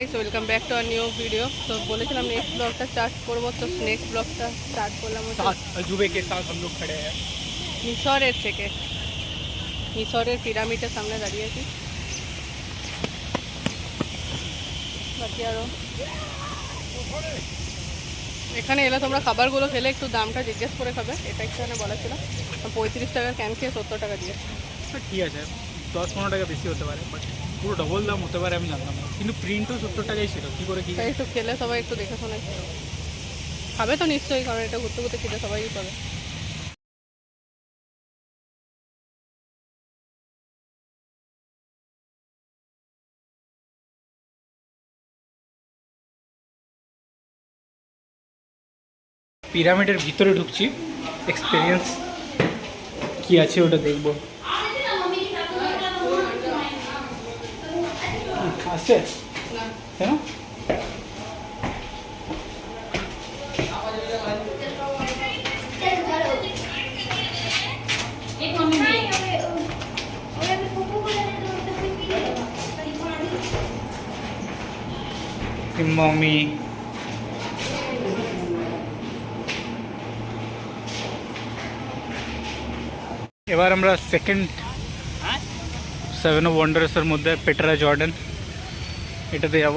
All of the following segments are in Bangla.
Welcome back to our new video তো বলেছিলাম নেক্সট ব্লগটা স্টার্ট করব তো নেক্সট ব্লগটা স্টার্ট করলাম জুবেকে মিশরের থেকে। মিশরের পিরামিডের সামনে দাঁড়িয়ে আছি। বাকি আরও এখানে এলে তোমরা খাবারগুলো খেলে একটু দামটা জিজ্ঞেস করে খাবে। এটা একটু এখানে বলা ছিল পঁয়ত্রিশ টাকার ক্যান খেয়ে সত্তর টাকা দিয়ে আচ্ছা, ঠিক আছে। দশ পনেরো টাকা বেশি হতে পারে বাট পুরো ডবল দাম হতে পারে আমি জানতাম না। কিন্তু প্রিন্টও সত্তর টাকাই ছিল কী করে কী? একটু খেলে সবাই একটু দেখে শুনে। খাবে তো নিশ্চয়ই কারণ এটা ঘুরতে ঘুরতে খেতে সবাই পাবে। পিরামিডের ভিতরে ঢুকছি। এক্সপিরিয়েন্স কি আছে ওটা দেখব। কেন মমি এবার আমরা সেকেন্ড সেভেন অফ ওয়ান্ডার্সের মধ্যে পেটরা জর্ডান এটাতে যাব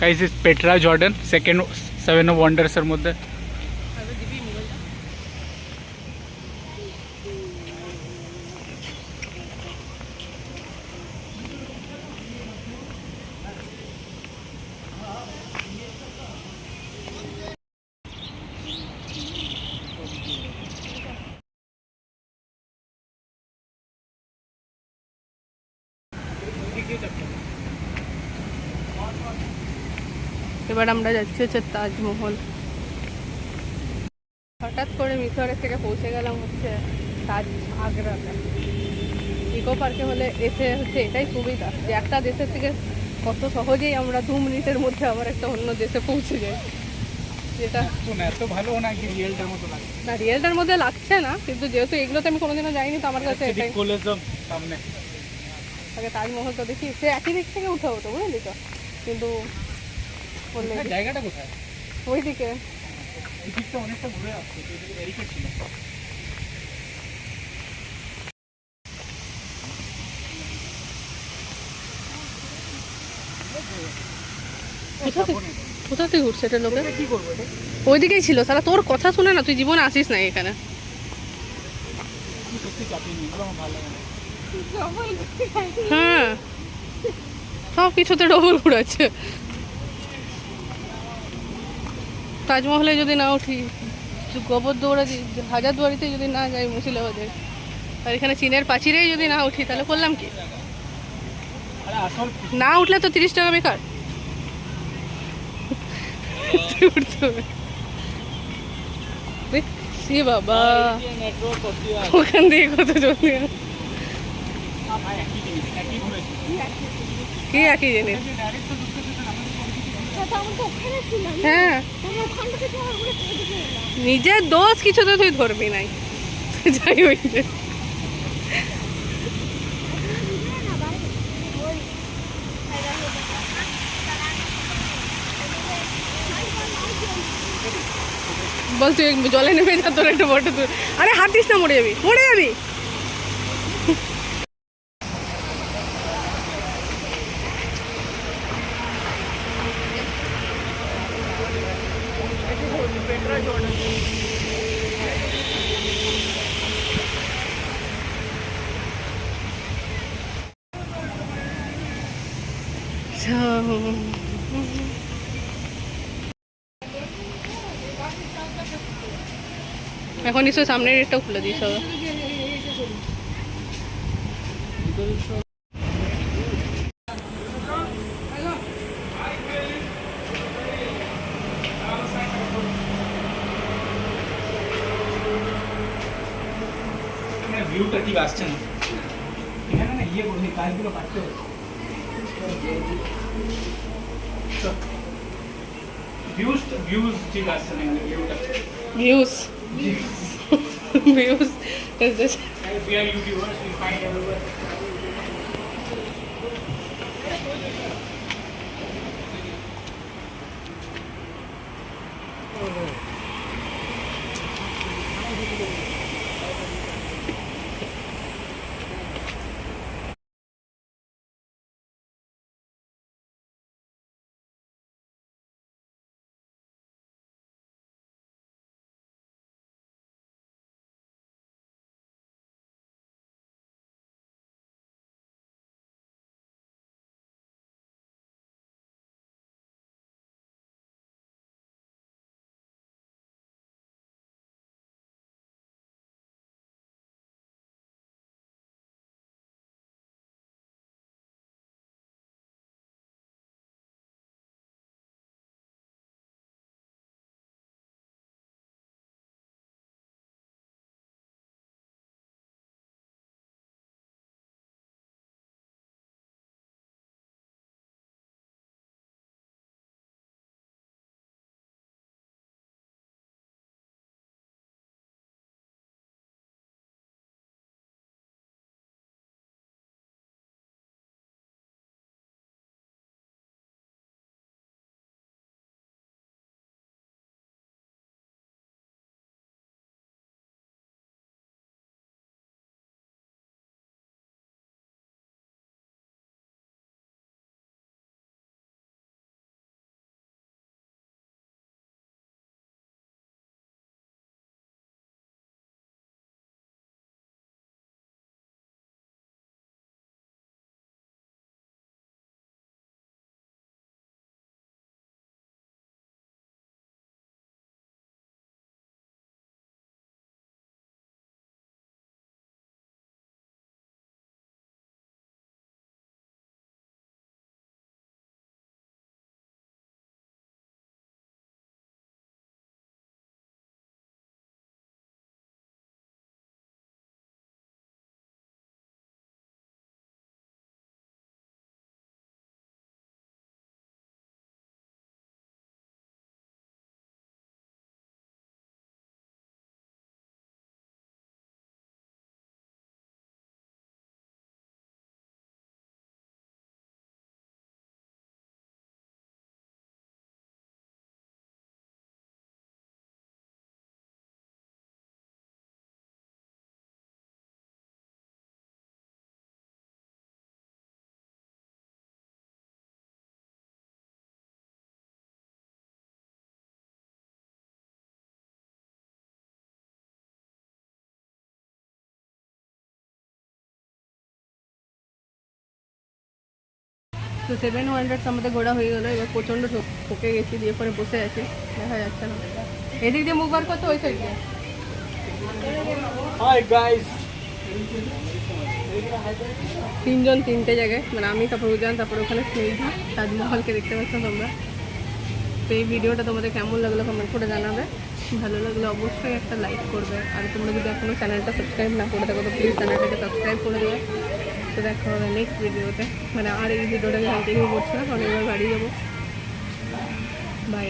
guys is Petra Jordan second seven of ওয়ান্ডার্সের মধ্যে এবার আমরা যাচ্ছি হচ্ছে তাজমহল। হঠাৎ করে মিশরের থেকে পৌঁছে গেলাম হচ্ছে তাজ আগ্রাতে। ইকো পার্কে হলে এসে হচ্ছে এটাই সুবিধা যে একটা দেশের থেকে কত সহজেই আমরা দু মিনিটের মধ্যে আবার একটা অন্য দেশে পৌঁছে যাই। যেটা এত ভালো না কি রিয়েলটার মতো লাগে? না রিয়েলটার মধ্যে লাগছে না কিন্তু যেহেতু এগুলোতে আমি কোনোদিনও যাইনি তো আমার কাছে এটাই। কোলেজম সামনে। আগে তাজমহল তো দেখি সে একই দিক থেকে উঠে হতো বুঝলি তো? কিন্তু বললে। জায়গাটা কোথায়? ওইদিকে। দিকটা অনেকটা ঘুরে আসছে ব্যারিকেড ছিল। কোথা থেকে উঠছে এটা লোকে? ওইদিকেই ছিল। সারা তোর কথা শুনে না তুই জীবনে আসিস না এখানে। হ্যাঁ। সব কিছুতে ডবল ঘুরাচ্ছে তাজমহলে যদি না উঠি গোবর দৌড়া হাজার দুয়ারিতে যদি না যাই মুর্শিদাবাদে আর এখানে চীনের পাচিরেই যদি না উঠি তাহলে করলাম কি? না উঠলে তো তিরিশ টাকা বেকার। উঠতে হবে দেখছি বাবা। হয় ওখান থেকে কত জলদি একই জিনিস কি একই জিনিস ডাইরেক্ট তো ঢুকতে দিতে না হ্যাঁ। নিজের দোষ কিছু তো তুই ধরবি নাই। যাই হইছে বল তুই জলে নেমে যা তোর একটা ফটো তুই আরে হাত দিস না মরে যাবি। মরে যাবি? এখন নিশ্চয় সামনের গেটটাও খুলে দিস হবে এখানে ভিউটা ঠিক আসছে না এখানে না ইয়ে করবি কাজগুলো কাটতে হবে ভিউজ ভিউজ ঠিক আসছে না এখানে ভিউটা views views views. Is this We are YouTubers, we find everywhere. তো সেভেন হান্ড্রেড আমাদের ঘোরা হয়ে গেলো এবার প্রচণ্ড ঠক- গেছি দিয়ে পরে বসে আছি। দেখা যাচ্ছে না এদিক দিয়ে মুখ বার করতে ওই সাইড দিয়ে? তিনজন তিনটে জায়গায় মানে আমি তারপর উজান তারপর ওখানে স্নেহা তাজমহলকে দেখতে পাচ্ছ তোমরা। তো এই ভিডিওটা তোমাদের কেমন লাগল কমেন্ট করে জানাবে। ভালো লাগলে অবশ্যই একটা লাইক করবে। আর তোমরা যদি এখনও চ্যানেলটা সাবস্ক্রাইব না করে থাকো তো প্লিজ চ্যানেলটাকে সাবস্ক্রাইব করে দেবে। তো দেখা হবে নেক্সট ভিডিওতে মানে আর এই ভিডিওটাকে কন্টিনিউ করছে না অনেকবার বাড়ি যাব। বাই